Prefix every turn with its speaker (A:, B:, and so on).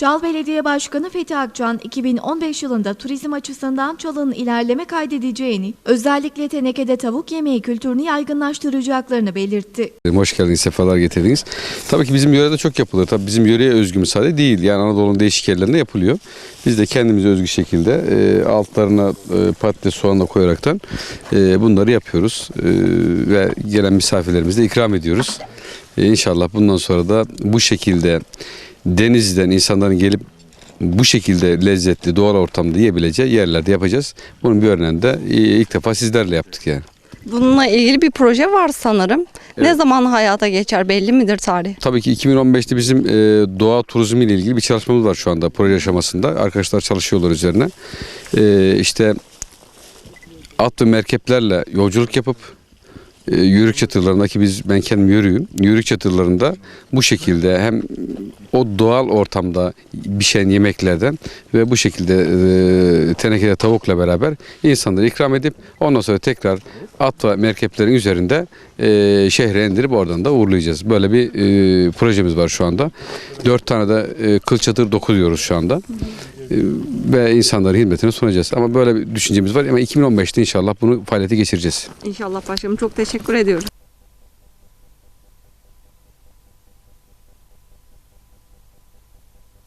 A: Çal Belediye Başkanı Fethi Akçan 2015 yılında turizm açısından Çal'ın ilerleme kaydedeceğini, özellikle tenekede tavuk yemeği kültürünü yaygınlaştıracaklarını belirtti.
B: Hoş geldiniz, sefalar getirdiniz. Tabii ki bizim yörede çok yapılır. Tabii bizim yöreye özgü müsaade değil. Yani Anadolu'nun değişik yerlerinde yapılıyor. Biz de kendimize özgü şekilde e, altlarına e, patates, soğan da koyaraktan e, bunları yapıyoruz. E, ve gelen misafirlerimize ikram ediyoruz. E, inşallah bundan sonra da bu şekilde denizden insanların gelip bu şekilde lezzetli doğal ortamda yiyebileceği yerlerde yapacağız. Bunun bir örneğini de e, ilk defa sizlerle yaptık yani.
C: Bununla ilgili bir proje var sanırım. Ne
B: Evet.
C: zaman hayata geçer belli midir tarih?
B: Tabii ki 2015'te bizim e, doğa turizmi ile ilgili bir çalışmamız var şu anda proje aşamasında. Arkadaşlar çalışıyorlar üzerine. E, işte at ve merkeplerle yolculuk yapıp e, yörük çadırlarındaki biz ben kendim yürüyüm. Yörük çadırlarında bu şekilde hem o doğal ortamda pişen yemeklerden ve bu şekilde e, tenekede tavukla beraber insanlara ikram edip ondan sonra tekrar at ve merkeplerin üzerinde e, şehre indirip oradan da uğurlayacağız. Böyle bir e, projemiz var şu anda. Dört tane de e, kıl çadır dokuyoruz şu anda. Ve insanların hizmetine sunacağız. Ama böyle bir düşüncemiz var ama 2015'te inşallah bunu faaliyete geçireceğiz.
C: İnşallah başkanım çok teşekkür ediyoruz.